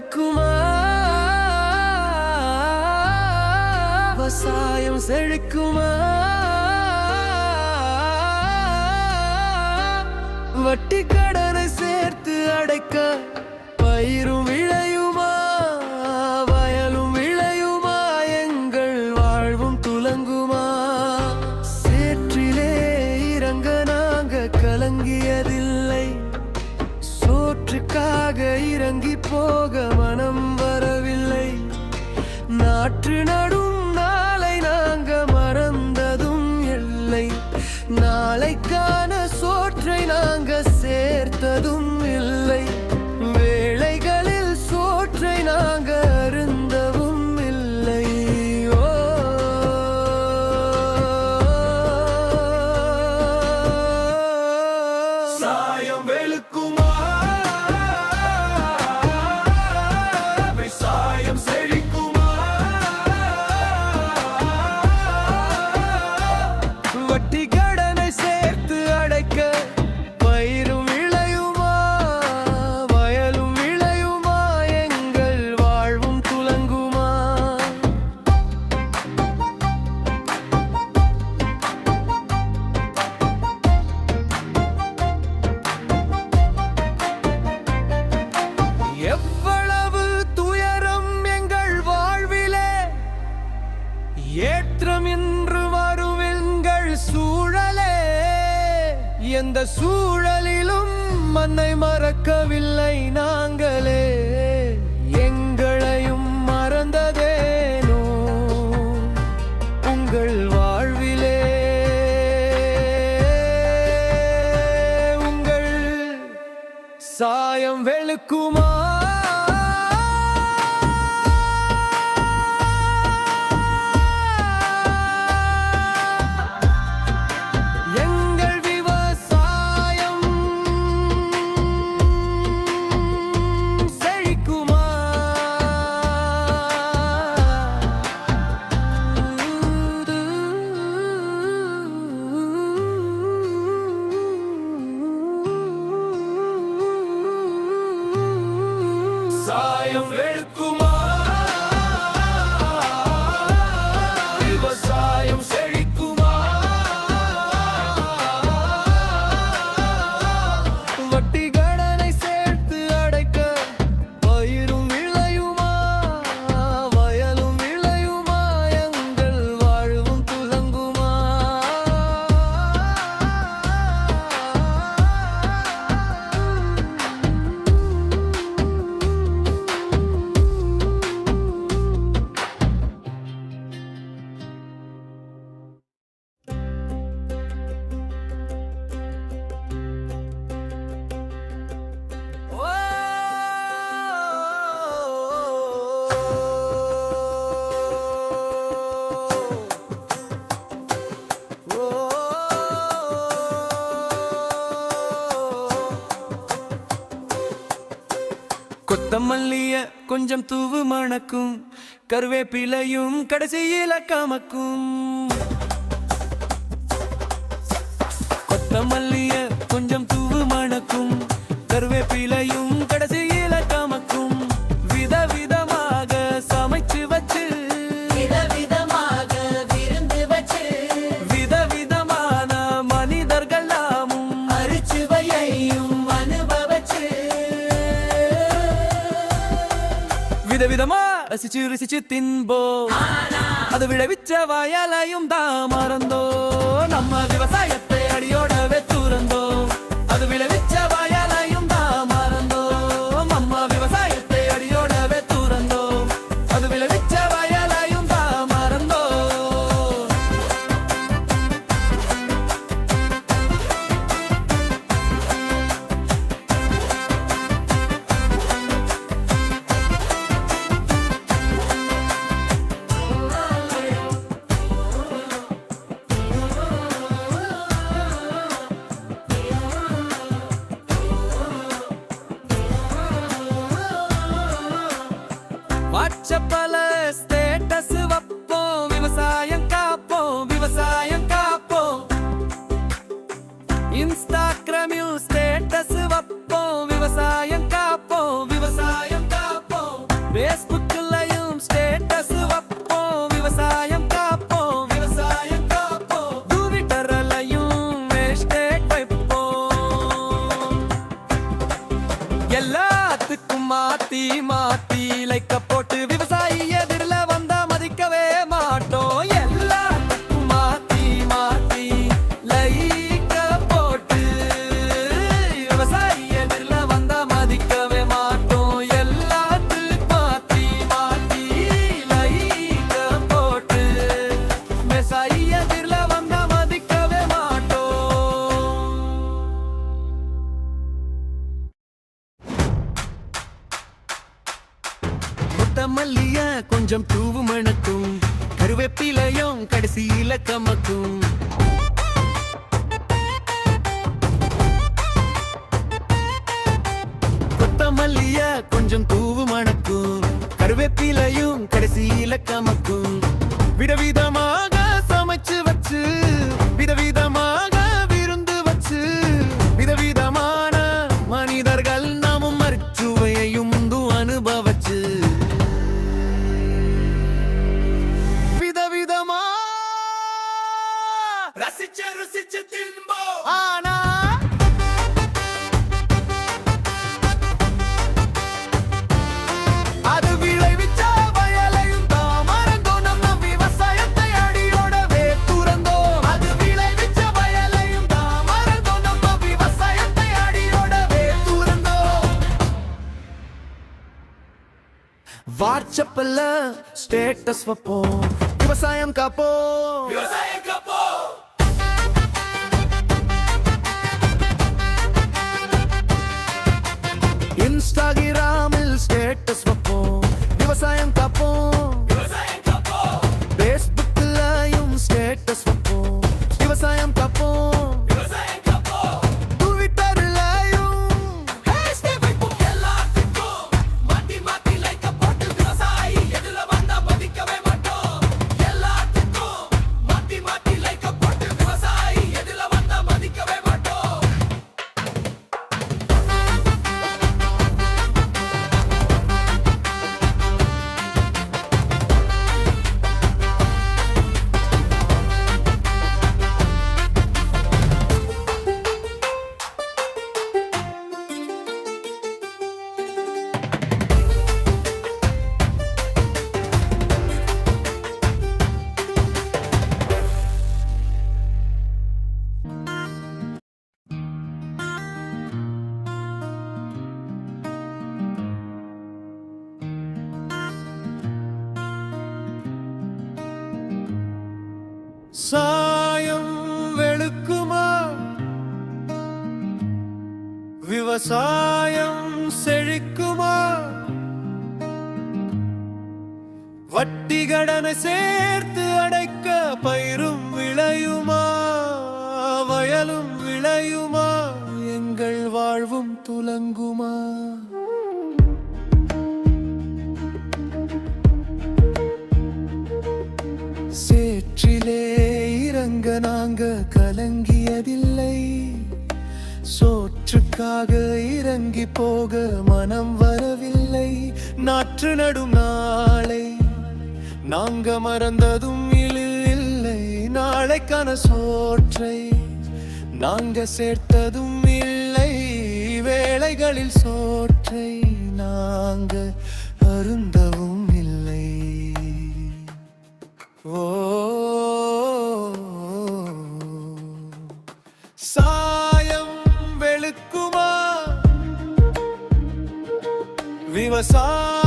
கொடுக்குமா விவசாயம் செழிக்குமா? வட்டி கடனை சேர்த்து அடைக்க பயிரும் விழ உனக்காக இறங்கி போக மனம் வரவில்லை. நாற்று நடும் எந்த சூழலிலும் மண்ணை மறக்கவில்லை நாங்களே. கொத்தமல்லிய கொஞ்சம் தூவு மணக்கும் கருவேப்பிலையும் கடைசியில கமக்கும். விதவிதமா ரசிச்சு ரசிச்சு தின்போ அது விளைவிச்ச வயலையும் தான் மறந்தோ நம்ம விவசாய చెప్పలే கொஞ்சம் தூவு கடைசியில கமக்கும் கொத்தமல்லிய கொஞ்சம் தூவு மணக்கும். கருவேப்பிலையும் கடைசியில கமக்கும் పల్ల స్టేటస్ వపో. వ్యవసాయం కాపో. వ్యవసాయం சாயம் வெளுக்குமா? விவசாயம் செழிக்குமா? வட்டி கடனை சேர்த்து அடைக்க பயிரும் விளையுமா? வயலும் விளையுமா? எங்கள் வாழ்வும் துலங்குமா? இறங்க நாங்க கலங்கியதில்லை. சோற்றுக்காக இறங்கி போக மனம் வரவில்லை. நாற்று நடும் நாளை நாங்க மறந்ததும் இல்லை. நாளைக்கான சோற்றை நாங்க சேர்த்ததும் இல்லை. வேலைகளில் சோற்றை நாங்க அருந்தவும் இல்லை. ஓ சாயம் வெளுக்குமா? விவசாயம்